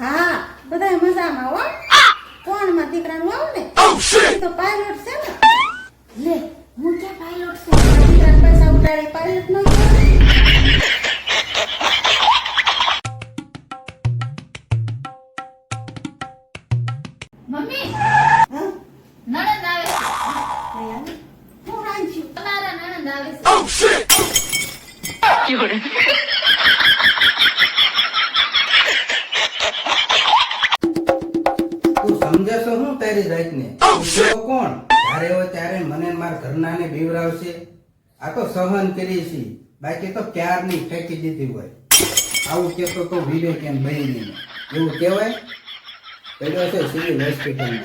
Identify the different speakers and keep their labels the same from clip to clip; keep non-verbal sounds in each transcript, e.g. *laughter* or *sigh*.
Speaker 1: હા બધા મજામાં હો? કોણમાં દીકરાનું આવું ને? તો પાયલોટ છે ને. લે હું ક્યાં પાયલોટ છું? મારા પૈસા ઉડાડે પાયલોટ નો.
Speaker 2: મમ્મી
Speaker 1: હા?
Speaker 2: નણંદ આવે છે.
Speaker 1: હું રાંધ્યું?
Speaker 2: તમારા નણંદ આવે છે.
Speaker 3: તું *laughs* તારી જાતને કોણ? જ્યારે હોય ત્યારે મને મારા ઘરનાને બીવરાવશે આ તો સહન કરી છે. બાકી તો ક્યારની ફેંકી દીધી હોય? આવું કેતો તો વીડિયો કેમ બની એવું કહેવાય? પેલો છે સિવિલ હોસ્પિટલમાં.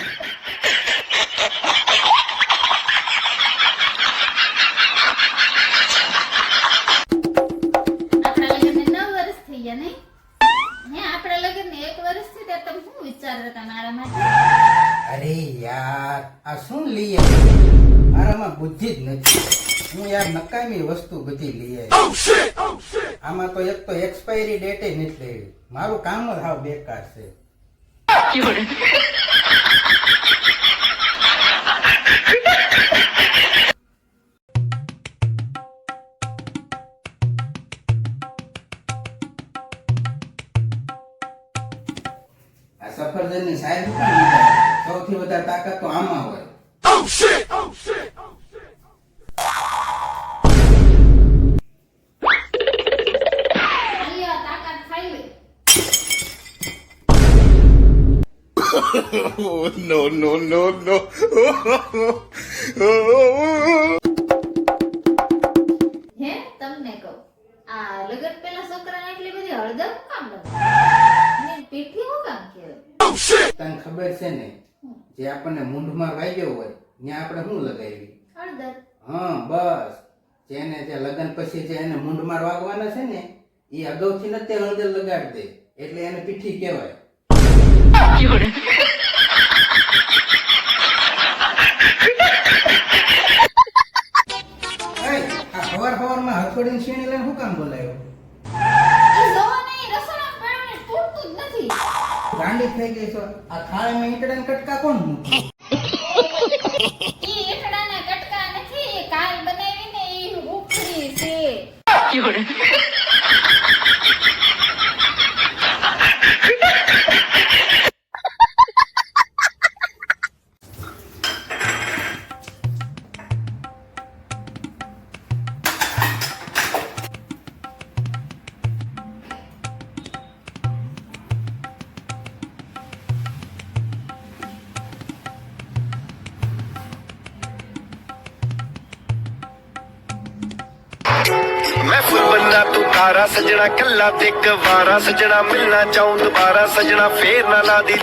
Speaker 2: આપણા લગ્નને નવ વર્ષ થઈ ગયા નહીં? હે આપણા લગ્નને એક વર્ષ થયું તમે શું વિચાર હતા મારા માટે?
Speaker 3: અરે યાર આ શું લઈ આવી મારામાં બુદ્ધિ જ નથી. હું યાર નકામી વસ્તુ બધી લઈ આવી આમાં તો એક તો એક્સપાયરી ડેટે નથી લેવી મારું કામ જ હાવ બેકાર છે. સાઈઝ પણ વધારે. સૌથી વધારે તાકાત તો આમાં હોય.
Speaker 2: તાકાત ખાઈ *laughs*
Speaker 4: Oh, no, no, no, no.
Speaker 2: હે? તમને કહું. આ લગન પેલા છોકરાને એટલી બધી હળદર કામ નથી. પીઠી હું કામ કહેવાય
Speaker 3: તને ખબર છે ને જે આપણને મૂંઢમાં વાગ્યો હોય ત્યાં આપણે શું લગાવી હા બસ. જેને જે લગ્ન પછી જે એને મૂંઢમાં વાગવાના છે ને એ અગાઉથી નથી હળદર લગાડી દે. એટલે એને પીઠી કહેવાય. *laughs* હવાર આ સવાર સવારમાં હથોડીની સીણી લઈને શું કામ બોલાયો થઈ ગઈ છો. આ થાળીમાં ઈંટડાના કટકા કોણ મૂકે?
Speaker 2: ઈ કટકા નથી કાલ બનાવીને ઈ ઉખડી છે. *laughs*
Speaker 4: ਬੰਨਾ ਤੂੰ ਤਾਰਾ ਸਜਣਾ ਕੱਲਾ ਤੇ ਇੱਕ ਵਾਰਾ, ਸਜਣਾ ਮਿਲਣਾ ਚਾਹੂੰ, ਦੁਬਾਰਾ ਸਜਣਾ ਫੇਰ ਨਾ ਲਾ ਦੀ।